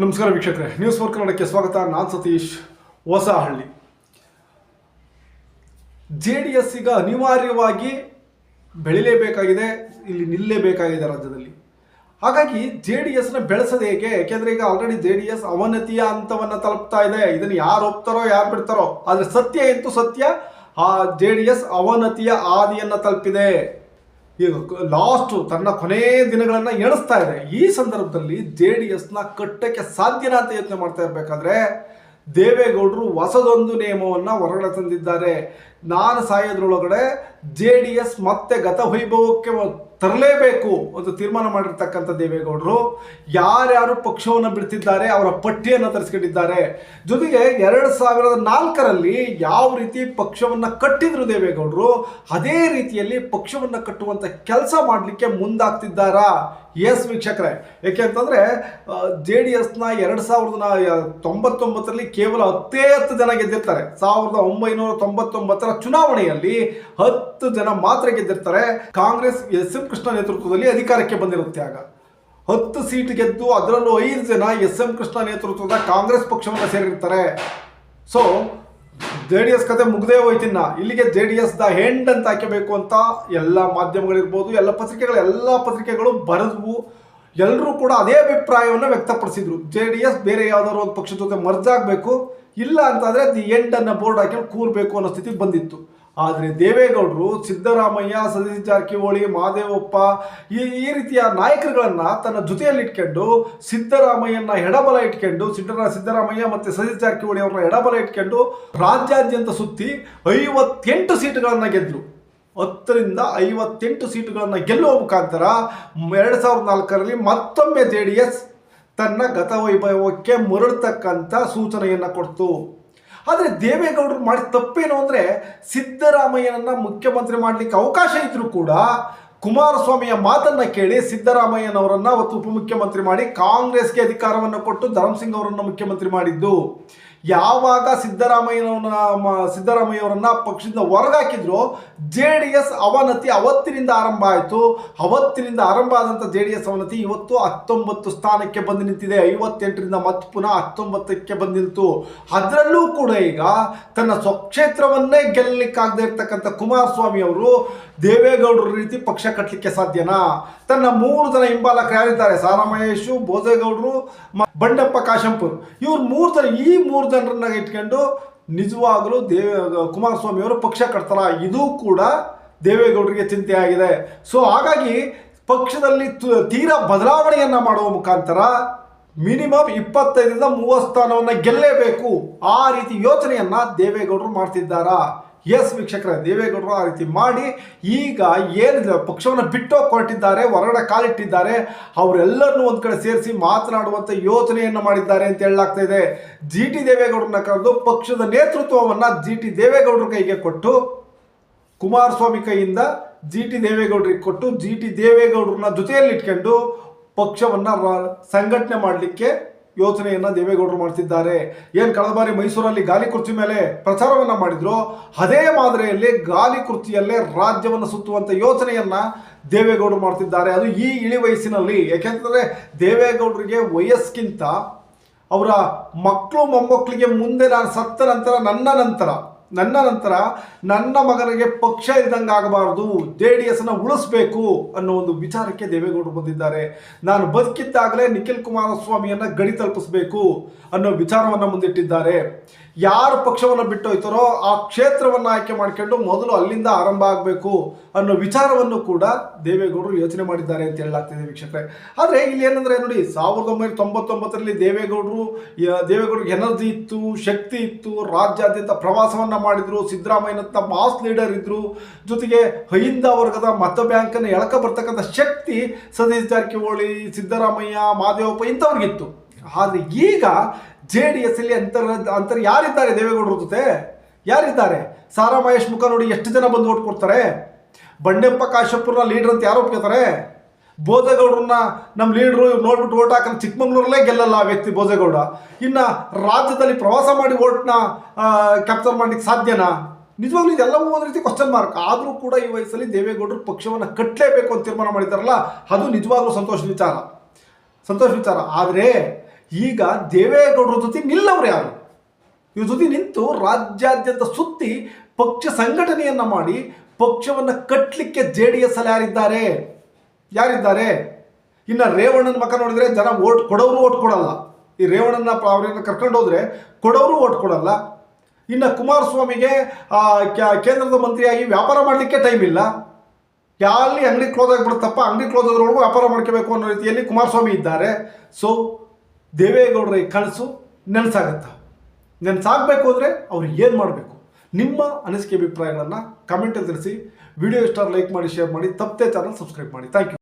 ನಮಸ್ಕಾರ ವೀಕ್ಷಕರೇ news four ಕನ್ನಡಕ್ಕೆ ಸ್ವಾಗತ. ನಾನು Satish, Hosahalli. J D S ಈಗ ಅನಿವಾರ್ಯವಾಗಿ ಬೆಳಿಲೇಬೇಕಾಗಿದೆ, ಇಲ್ಲಿ ನಿಲ್ಲಲೇಬೇಕಾಗಿದೆ ರಾಜ್ಯದಲ್ಲಿ. ಹಾಗಾಗಿ ಜೆ ಡಿ ಎಸ್ನ ಬೆಳೆಸೋದು ಹೇಗೆ? ಯಾಕೆಂದ್ರೆ ಈಗ ಆಲ್ರೆಡಿ ಜೆ ಡಿ ಎಸ್ ಅವನತಿಯ ಹಂತವನ್ನು ತಲುಪ್ತಾ ಇದೆ. ಇದನ್ನು ಯಾರು ಒಪ್ತಾರೋ, ಯಾರು ಬಿಡ್ತಾರೋ. ಆದರೆ ಸತ್ಯ ಎಂತೂ ಸತ್ಯ, ಆ ಜೆ ಡಿ ಎಸ್ ಅವನತಿಯ ಹಾದಿಯನ್ನು ತಲುಪಿದೆ. ಈಗ ಲಾಸ್ಟ್ ತನ್ನ ಕೊನೆ ದಿನಗಳನ್ನು ಎಣಿಸ್ತಾ ಇದೆ. ಈ ಸಂದರ್ಭದಲ್ಲಿ ಜೆ ಡಿ ಎಸ್ನ ಕಟ್ಟಕ್ಕೆ ಸಾಧ್ಯನಾ ಅಂತ ಯೋಚನೆ ಮಾಡ್ತಾ ಇರಬೇಕಾದ್ರೆ ದೇವೇಗೌಡರು ಹೊಸದೊಂದು ನಿಯಮವನ್ನು ಹೊರಗಡೆ ತಂದಿದ್ದಾರೆ. ನಾನು ಸಾಯೋದ್ರೊಳಗಡೆ ಜೆ ಡಿ ಎಸ್ ಮತ್ತೆ ಗತವೈಭವಕ್ಕೆ ತರಲೇಬೇಕು ಅಂತ ತೀರ್ಮಾನ ಮಾಡಿರ್ತಕ್ಕಂಥ ದೇವೇಗೌಡರು, ಯಾರ್ಯಾರು ಪಕ್ಷವನ್ನು ಬಿಡ್ತಿದ್ದಾರೆ, ಅವರ ಪಟ್ಟಿಯನ್ನು ತರಿಸ್ಕೊಂಡಿದ್ದಾರೆ. ಜೊತೆಗೆ ಎರಡು ಸಾವಿರದ ನಾಲ್ಕರಲ್ಲಿ ಯಾವ ರೀತಿ ಪಕ್ಷವನ್ನು ಕಟ್ಟಿದ್ರು ದೇವೇಗೌಡರು, ಅದೇ ರೀತಿಯಲ್ಲಿ ಪಕ್ಷವನ್ನು ಕಟ್ಟುವಂಥ ಕೆಲಸ ಮಾಡಲಿಕ್ಕೆ ಮುಂದಾಗ್ತಿದ್ದಾರಾ? ಎಸ್ ವೀಕ್ಷಕರೇ. ಯಾಕೆ ಅಂತಂದರೆ ಜೆ ಡಿ ಎಸ್ನ ಎರಡು ಸಾವಿರದ ತೊಂಬತ್ತೊಂಬತ್ತರಲ್ಲಿ ಕೇವಲ ಹತ್ತೇ ಹತ್ತು ಜನ ಗೆದ್ದಿರ್ತಾರೆ. ಸಾವಿರದ ಒಂಬೈನೂರ ತೊಂಬತ್ತೊಂಬತ್ತರ ಚುನಾವಣೆಯಲ್ಲಿ ಹತ್ತು ಜನ ಮಾತ್ರ ಗೆದ್ದಿರ್ತಾರೆ. ಕಾಂಗ್ರೆಸ್, ಎಸ್ ಕೃಷ್ಣ ನೇತೃತ್ವದಲ್ಲಿ ಅಧಿಕಾರಕ್ಕೆ ಬಂದಿರುತ್ತೆ ಆಗ. ಹತ್ತು ಸೀಟ್ ಗೆದ್ದು ಅದರಲ್ಲೂ ಐದು ಜನ ಎಸ್ ಎಂ ಕೃಷ್ಣ ನೇತೃತ್ವದ ಕಾಂಗ್ರೆಸ್ ಪಕ್ಷವನ್ನು ಸೇರಿರ್ತಾರೆ. ಸೊ ಜೆ ಡಿ ಎಸ್ ಕತೆ ಮುಗ್ದೇ ಹೋಯ್ತಿನ್ನ. ಇಲ್ಲಿಗೆ J D S the end ಅಂತ ಹಾಕಬೇಕು ಅಂತ ಎಲ್ಲ ಮಾಧ್ಯಮಗಳಿರ್ಬೋದು, ಎಲ್ಲ ಪತ್ರಿಕೆಗಳು ಎಲ್ಲ ಪತ್ರಿಕೆಗಳು ಬರೆದ್ವು ಎಲ್ಲರೂ ಕೂಡ ಅದೇ ಅಭಿಪ್ರಾಯವನ್ನು ವ್ಯಕ್ತಪಡಿಸಿದ್ರು. ಜೆ ಡಿ ಎಸ್ ಬೇರೆ ಯಾವ್ದಾದ್ರು ಒಂದು ಪಕ್ಷದ ಜೊತೆ ಮರ್ಜ್ ಆಗಬೇಕು, ಇಲ್ಲ ಅಂತಂದರೆ ದಿ ಎಂಡನ್ನು ಬೋರ್ಡ್ ಹಾಕಿ ಕೂರಬೇಕು ಅನ್ನೋ ಸ್ಥಿತಿ ಬಂದಿತ್ತು. ಆದರೆ ದೇವೇಗೌಡರು ಸಿದ್ದರಾಮಯ್ಯ, ಸತೀಶ್ ಜಾರಕಿಹೊಳಿ, ಮಾದೇವಪ್ಪ ಈ ಈ ರೀತಿಯ ನಾಯಕರುಗಳನ್ನು ತನ್ನ ಜೊತೆಯಲ್ಲಿ ಇಟ್ಕೊಂಡು ಸಿದ್ದರಾಮಯ್ಯನ ಎಡಬಲ ಇಟ್ಕೊಂಡು ಸಿದ್ದರ, ಸಿದ್ದರಾಮಯ್ಯ ಮತ್ತು ಸತೀಶ್ ಜಾರಕಿಹೊಳಿ ಅವರನ್ನ ಎಡಬಲ ಇಟ್ಕೊಂಡು ರಾಜ್ಯಾದ್ಯಂತ ಸುತ್ತಿ ಐವತ್ತೆಂಟು ಸೀಟುಗಳನ್ನು ಗೆದ್ದರು ಹತ್ತರಿಂದ ಐವತ್ತೆಂಟು ಸೀಟುಗಳನ್ನು ಗೆಲ್ಲುವ ಮುಖಾಂತರ ಎರಡು ಸಾವಿರದ ನಾಲ್ಕರಲ್ಲಿ ಮತ್ತೊಮ್ಮೆ ಜೆ ಡಿ ಎಸ್ ತನ್ನ ಗತವೈಭವಕ್ಕೆ ಮರಳತಕ್ಕಂಥ ಸೂಚನೆಯನ್ನು ಕೊಡ್ತು. ಆದರೆ ದೇವೇಗೌಡರು ಮಾಡಿದ ತಪ್ಪೇನು ಅಂದರೆ ಸಿದ್ದರಾಮಯ್ಯನನ್ನು ಮುಖ್ಯಮಂತ್ರಿ ಮಾಡಲಿಕ್ಕೆ ಅವಕಾಶ ಇದ್ದರೂ ಕೂಡ ಕುಮಾರಸ್ವಾಮಿಯ ಮಾತನ್ನು ಕೇಳಿ ಸಿದ್ದರಾಮಯ್ಯನವರನ್ನು ಅವತ್ತು ಉಪಮುಖ್ಯಮಂತ್ರಿ ಮಾಡಿ ಕಾಂಗ್ರೆಸ್ಗೆ ಅಧಿಕಾರವನ್ನು ಕೊಟ್ಟು ಧರ್ಮಸಿಂಗ್ ಅವರನ್ನು ಮುಖ್ಯಮಂತ್ರಿ ಮಾಡಿದ್ದು. ಯಾವಾಗ ಸಿದ್ದರಾಮಯ್ಯನವರನ್ನ ಸಿದ್ದರಾಮಯ್ಯವರನ್ನ ಪಕ್ಷದಿಂದ ಹೊರಗಾಕಿದ್ರು, ಜೆ ಡಿ ಎಸ್ ಅವನತಿ ಅವತ್ತಿನಿಂದ ಆರಂಭ ಆಯಿತು. ಅವತ್ತಿನಿಂದ ಆರಂಭ ಆದಂಥ ಜೆ ಡಿ ಎಸ್ ಅವನತಿ ಇವತ್ತು ಹತ್ತೊಂಬತ್ತು ಸ್ಥಾನಕ್ಕೆ ಬಂದು ನಿಂತಿದೆ. ಐವತ್ತೆಂಟರಿಂದ ಮತ್ತೆ ಪುನಃ ಹತ್ತೊಂಬತ್ತಕ್ಕೆ ಬಂದು ನಿಂತು. ಅದರಲ್ಲೂ ಕೂಡ ಈಗ ತನ್ನ ಸ್ವಕ್ಷೇತ್ರವನ್ನೇ ಗೆಲ್ಲಲಿಕ್ಕಾಗದೇ ಇರ್ತಕ್ಕಂಥ ಕುಮಾರಸ್ವಾಮಿ ಅವರು ದೇವೇಗೌಡರ ರೀತಿ ಪಕ್ಷ ಕಟ್ಟಲಿಕ್ಕೆ ಸಾಧ್ಯನಾ? ತನ್ನ ಮೂರು ಜನ ಹಿಂಬಾಲಕರು ಯಾರಿದ್ದಾರೆ? ಸಾರಾಮಹೇಶು ಬೋಜೇಗೌಡರು ಬಂಡಪ್ಪ, ಕಾಶಂಪುರ್. ಇವ್ರು ಮೂರು ಜನ ಈ ಮೂರು ಜನರನ್ನ ಇಟ್ಕೊಂಡು ನಿಜವಾಗಲೂ ದೇವ ಕುಮಾರಸ್ವಾಮಿ ಅವರು ಪಕ್ಷ ಕಟ್ತಾರ ಇದು ಕೂಡ ದೇವೇಗೌಡರಿಗೆ ಚಿಂತೆ ಆಗಿದೆ ಸೊ ಹಾಗಾಗಿ ಪಕ್ಷದಲ್ಲಿ ತೀರಾ ಬದಲಾವಣೆಯನ್ನ ಮಾಡುವ ಮುಖಾಂತರ ಮಿನಿಮಮ್ ಇಪ್ಪತ್ತೈದರಿಂದ ಮೂವತ್ತು ಸ್ಥಾನವನ್ನು ಗೆಲ್ಲೇಬೇಕು. ಆ ರೀತಿ ಯೋಚನೆಯನ್ನ ದೇವೇಗೌಡರು ಮಾಡ್ತಿದ್ದಾರಾ? ಎಸ್ ವೀಕ್ಷಕರ, ದೇವೇಗೌಡರು ಆ ರೀತಿ ಮಾಡಿ ಈಗ ಏನಿದೆ ಪಕ್ಷವನ್ನು ಬಿಟ್ಟು ಹೊರಟಿದ್ದಾರೆ ಹೊರಗಡೆ ಕಾಲಿಟ್ಟಿದ್ದಾರೆ, ಅವರೆಲ್ಲರನ್ನೂ ಒಂದು ಕಡೆ ಸೇರಿಸಿ ಮಾತನಾಡುವಂಥ ಯೋಚನೆಯನ್ನು ಮಾಡಿದ್ದಾರೆ ಅಂತ ಹೇಳಲಾಗ್ತಾ ಇದೆ. ಜಿ ಟಿ ದೇವೇಗೌಡರನ್ನ ಕರೆದು ಪಕ್ಷದ ನೇತೃತ್ವವನ್ನು ಜಿ ಟಿ ದೇವೇಗೌಡರ ಕೈಗೆ ಕೊಟ್ಟು, ಕುಮಾರಸ್ವಾಮಿ ಕೈಯಿಂದ ಜಿ ಟಿ ದೇವೇಗೌಡರಿಗೆ ಕೊಟ್ಟು, ಜಿ ಟಿ ದೇವೇಗೌಡರನ್ನ ಜೊತೆಯಲ್ಲಿ ಇಟ್ಕೊಂಡು ಪಕ್ಷವನ್ನು ಸಂಘಟನೆ ಮಾಡಲಿಕ್ಕೆ ಯೋಚನೆಯನ್ನು ದೇವೇಗೌಡರು ಮಾಡ್ತಿದ್ದಾರೆ. ಏನು ಕಳೆದ ಬಾರಿ ಮೈಸೂರಲ್ಲಿ ಗಾಲಿ ಕುರ್ಚಿ ಮೇಲೆ ಪ್ರಚಾರವನ್ನು ಮಾಡಿದ್ರು? ಅದೇ ಮಾದರಿಯಲ್ಲಿ ಗಾಲಿ ಕುರ್ಚಿಯಲ್ಲೇ ರಾಜ್ಯವನ್ನು ಸುತ್ತುವಂಥ ಯೋಚನೆಯನ್ನು ದೇವೇಗೌಡರು ಮಾಡ್ತಿದ್ದಾರೆ. ಅದು ಈ ಇಳಿ ವಯಸ್ಸಿನಲ್ಲಿ. ಯಾಕೆಂತಂದರೆ ದೇವೇಗೌಡರಿಗೆ ವಯಸ್ಸಿಗಿಂತ ಅವರ ಮಕ್ಕಳು ಮೊಮ್ಮಕ್ಕಳಿಗೆ ಮುಂದೆ ನಾನು ಸತ್ತ ನಂತರ ನನ್ನ ನಂತರ ನನ್ನ ನಂತರ ನನ್ನ ಮಗನಿಗೆ ಪಕ್ಷ ಇದ್ದಂಗೆ ಆಗಬಾರ್ದು, ಜೆ ಡಿ ಎಸ್ನ ಉಳಿಸ್ಬೇಕು ಅನ್ನೋ ಒಂದು ವಿಚಾರಕ್ಕೆ ದೇವೇಗೌಡರು ಬಂದಿದ್ದಾರೆ. ನಾನು ಬದುಕಿದ್ದಾಗಲೇ ನಿಖಿಲ್ ಕುಮಾರಸ್ವಾಮಿಯನ್ನು ಗಡಿ ತಲುಪಿಸಬೇಕು ಅನ್ನೋ ವಿಚಾರವನ್ನು ಮುಂದಿಟ್ಟಿದ್ದಾರೆ. ಯಾರು ಪಕ್ಷವನ್ನು ಬಿಟ್ಟು ಹೋಯ್ತಾರೋ ಆ ಕ್ಷೇತ್ರವನ್ನು ಆಯ್ಕೆ ಮಾಡ್ಕೊಂಡು ಮೊದಲು ಅಲ್ಲಿಂದ ಆರಂಭ ಆಗಬೇಕು ಅನ್ನೋ ವಿಚಾರವನ್ನು ಕೂಡ ದೇವೇಗೌಡರು ಯೋಚನೆ ಮಾಡಿದ್ದಾರೆ ಅಂತ ಹೇಳಲಾಗ್ತಿದೆ ವೀಕ್ಷಕರೇ. ಆದರೆ ಇಲ್ಲಿ ಏನಂದರೆ ನೋಡಿ, ಸಾವಿರದ ಒಂಬೈನೂರ ತೊಂಬತ್ತೊಂಬತ್ತರಲ್ಲಿ ದೇವೇಗೌಡರು ದೇವೇಗೌಡರಿಗೆ ಎನರ್ಜಿ ಇತ್ತು, ಶಕ್ತಿ ಇತ್ತು, ರಾಜ್ಯಾದ್ಯಂತ ಪ್ರವಾಸವನ್ನು ಮಾಡಿದರು ಸಿದ್ದರಾಮಯ್ಯನಂಥ ಮಾಸ್ ಲೀಡರ್ ಇದ್ದರು ಜೊತೆಗೆ ಹೈಂದ ವರ್ಗದ ಮತ ಬ್ಯಾಂಕನ್ನು ಎಳಕ ಬರ್ತಕ್ಕಂಥ ಶಕ್ತಿ ಸತೀಶ್ ಜಾರಕಿಹೊಳಿ, ಸಿದ್ದರಾಮಯ್ಯ, ಮಾದೇವಪ್ಪ ಇಂಥವ್ರಿಗಿತ್ತು. ಆದರೆ ಈಗ ಜೆ ಡಿ ಎಸ್ ಅಲ್ಲಿ ಅಂತರ ಅಂತರ ಯಾರಿದ್ದಾರೆ ದೇವೇಗೌಡರ ಜೊತೆ? ಯಾರಿದ್ದಾರೆ? ಸಾರಾ ಮಹೇಶ್ ಮುಖ ನೋಡಿ ಎಷ್ಟು ಜನ ಬಂದು ಓಟ್ ಕೊಡ್ತಾರೆ? ಬಂಡೆಪ್ಪ ಕಾಶಪ್ಪನ ಲೀಡರ್ ಅಂತ ಯಾರು ಒಪ್ಕೋತಾರೆ ಬೋಜೇಗೌಡರನ್ನ ನಮ್ಮ ಲೀಡ್ರು ಇವ್ರು ನೋಡ್ಬಿಟ್ಟು ಓಟ್ ಹಾಕಂದ್ರೆ ಚಿಕ್ಕಮಂಗ್ಳೂರಲ್ಲೇ ಗೆಲ್ಲಲ್ಲ ಆ ವ್ಯಕ್ತಿ ಬೋಧೇಗೌಡ ಇನ್ನು ರಾಜ್ಯದಲ್ಲಿ ಪ್ರವಾಸ ಮಾಡಿ ಓಟ್ನ ಕ್ಯಾಪ್ಚರ್ ಮಾಡಲಿಕ್ಕೆ ಸಾಧ್ಯನಾ? ನಿಜವಾಗ್ಲೂ ಇದೆಲ್ಲವೂ ಒಂದು ರೀತಿ ಕ್ವಶನ್ ಮಾರ್ಕ್ ಆದರೂ ಕೂಡ ಈ ವಯಸ್ಸಲ್ಲಿ ದೇವೇಗೌಡರು ಪಕ್ಷವನ್ನು ಕಟ್ಟಲೇಬೇಕು ಅಂತ ತೀರ್ಮಾನ ಮಾಡಿದ್ದಾರಲ್ಲ, ಅದು ನಿಜವಾಗ್ಲೂ ಸಂತೋಷದ ವಿಚಾರ. ಸಂತೋಷ ವಿಚಾರ. ಆದರೆ ಈಗ ದೇವೇಗೌಡರ ಜೊತೆ ನಿಲ್ಲವ್ರು ಯಾರು? ಇವ್ರ ಜೊತೆ ನಿಂತು ರಾಜ್ಯಾದ್ಯಂತ ಸುತ್ತಿ ಪಕ್ಷ ಸಂಘಟನೆಯನ್ನ ಮಾಡಿ ಪಕ್ಷವನ್ನು ಕಟ್ಟಲಿಕ್ಕೆ ಜೆ ಡಿ ಎಸ್ ಅಲ್ಲಿ ಯಾರಿದ್ದಾರೆ? ಯಾರಿದ್ದಾರೆ? ಇನ್ನು ರೇವಣ್ಣನ ಮಕ ನೋಡಿದ್ರೆ ಜನ ಓಟ್ ಕೊಡೋರು ಓಟ್ ಕೊಡಲ್ಲ. ಈ ರೇವಣ್ಣನ ಅವರನ್ನು ಕರ್ಕೊಂಡು ಹೋದ್ರೆ ಕೊಡೋರು ಓಟ್ ಕೊಡಲ್ಲ. ಇನ್ನು ಕುಮಾರಸ್ವಾಮಿಗೆ ಕೇಂದ್ರದ ಮಂತ್ರಿಯಾಗಿ ವ್ಯಾಪಾರ ಮಾಡಲಿಕ್ಕೆ ಟೈಮ್ ಇಲ್ಲ. ಯಾರಲ್ಲಿ ಅಂಗಡಿ ಕ್ಲೋಸ್ ಆಗಿಬಿಡುತ್ತಪ್ಪ, ಅಂಗಡಿ ಕ್ಲೋಸ್ ಆದ್ರೊಳಗೂ ವ್ಯಾಪಾರ ಮಾಡ್ಕೋಬೇಕು ಅನ್ನೋ ರೀತಿಯಲ್ಲಿ ಕುಮಾರಸ್ವಾಮಿ ಇದ್ದಾರೆ. ಸೊ ದೇವೇಗೌಡರ ಈ ಕನಸು ನೆನಸಾಗತ್ತ? ನೆನಸಾಗಬೇಕು ಅಂದರೆ ಅವ್ರು ಏನು ಮಾಡಬೇಕು? ನಿಮ್ಮ ಅನಿಸಿಕೆ ಅಭಿಪ್ರಾಯಗಳನ್ನು ಕಮೆಂಟಲ್ಲಿ ತಿಳಿಸಿ. ವಿಡಿಯೋ ಇಷ್ಟ ಲೈಕ್ ಮಾಡಿ ಶೇರ್ ಮಾಡಿ. ತಪ್ಪದೆ ಚಾನಲ್ ಸಬ್ಸ್ಕ್ರೈಬ್ ಮಾಡಿ. Thank you